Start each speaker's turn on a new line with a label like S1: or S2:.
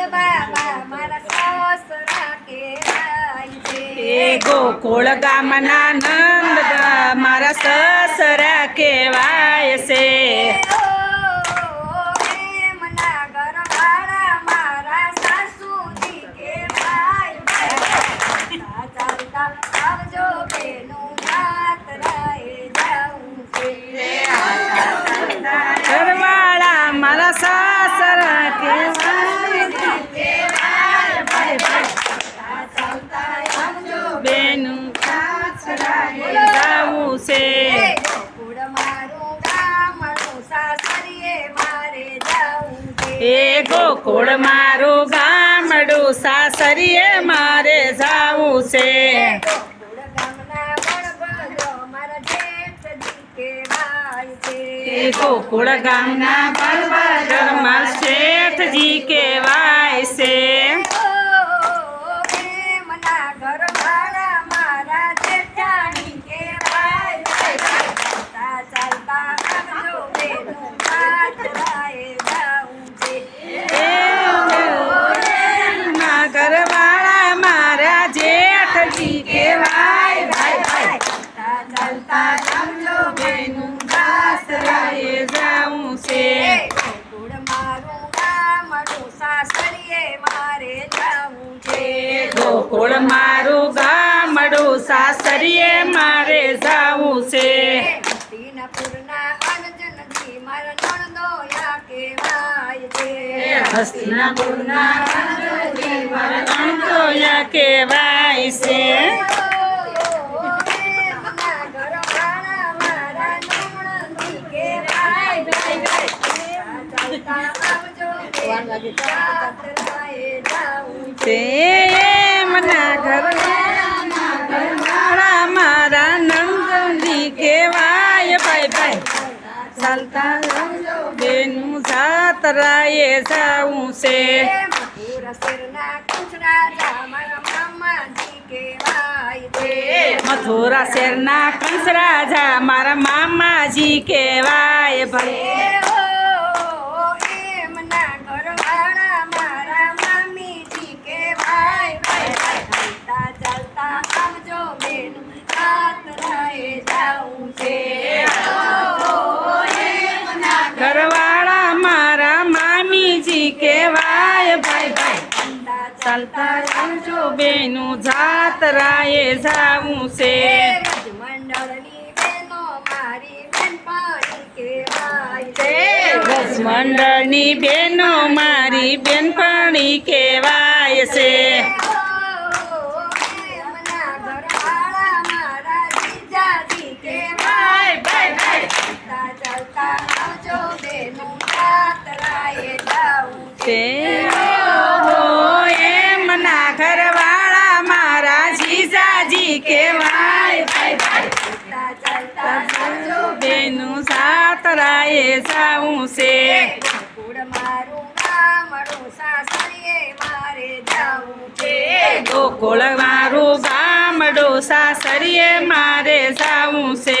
S1: નંદ બાબા મારા સસરા કહેવાય છે.
S2: ગોકુળ ગામના નંદ મારા સસરા કહેવાય છે
S1: એમના ઘરવાળા મારા સાસુજી કહેવાય ચાલતા ચાલતા આવજો બેનું જાત્રાએ જાવું છે
S2: ઘરવાળા મારા સાસરા કહેવાય
S1: ચાલતા ચાલતા આવજો
S2: બેનું સાસરાએ જાવું છે
S1: ગોકુળ મારું ગામડું સાસરીએ મારે જાવું છે
S2: એ ગોકુળ મારું ગામડું સાસરીએ મારે જાવું છે.
S1: ગોકુળ ગામના
S2: પર્વત બળભદ્રમાં શેઠજી કહેવાય છે
S1: એમના ઘરવાળા મારા જેઠાણી કહેવાય છે. ચાલતા ચાલતા આવજો બેનું પાછળાએ જાવું છે.
S2: એમના ઘરવાળા મારા જેઠજી કહેવાય ભાઈ ભાઈ
S1: ચાલતા ચાલતા આવજો બેનું
S2: સાસરાએ જાવું છે
S1: ગોકુળ મારું ગામડું સાસરીએ મારે જાવું છે
S2: ગોકુળ મારું ગામડું સાસરીએ મારે જાવું છે
S1: હસ્તિનાપુરના અનજનજી કહેવાય છે ચાલતા
S2: બેનું જાતરાએ જાવું છે.
S1: મથુરા શેરના
S2: કંસ રાજા મારા મામાજી કહેવાય ભાઈ
S1: એમના ઘરવાળા મારા મામીજી કહેવાય ચાલતા ચાલતા આવજો બેન જાત્રાએ જાવું છે
S2: ઘરવાળા મારા કહેવાય ભાઈ ભાઈ. ચાલતા આવજો બેનું જાતરાએ જાવું છે.
S1: મંડળની બેનો મારી બેનપણી કહેવાય છે.
S2: ગજ તે ઓહો એમના ઘરવાળા મારા જીજાજી
S1: આવજો
S2: બેનું
S1: સાતરાએ જાવું છે.
S2: ગોકુળ મારું ગામડું સાસરીએ મારે જાવું છે.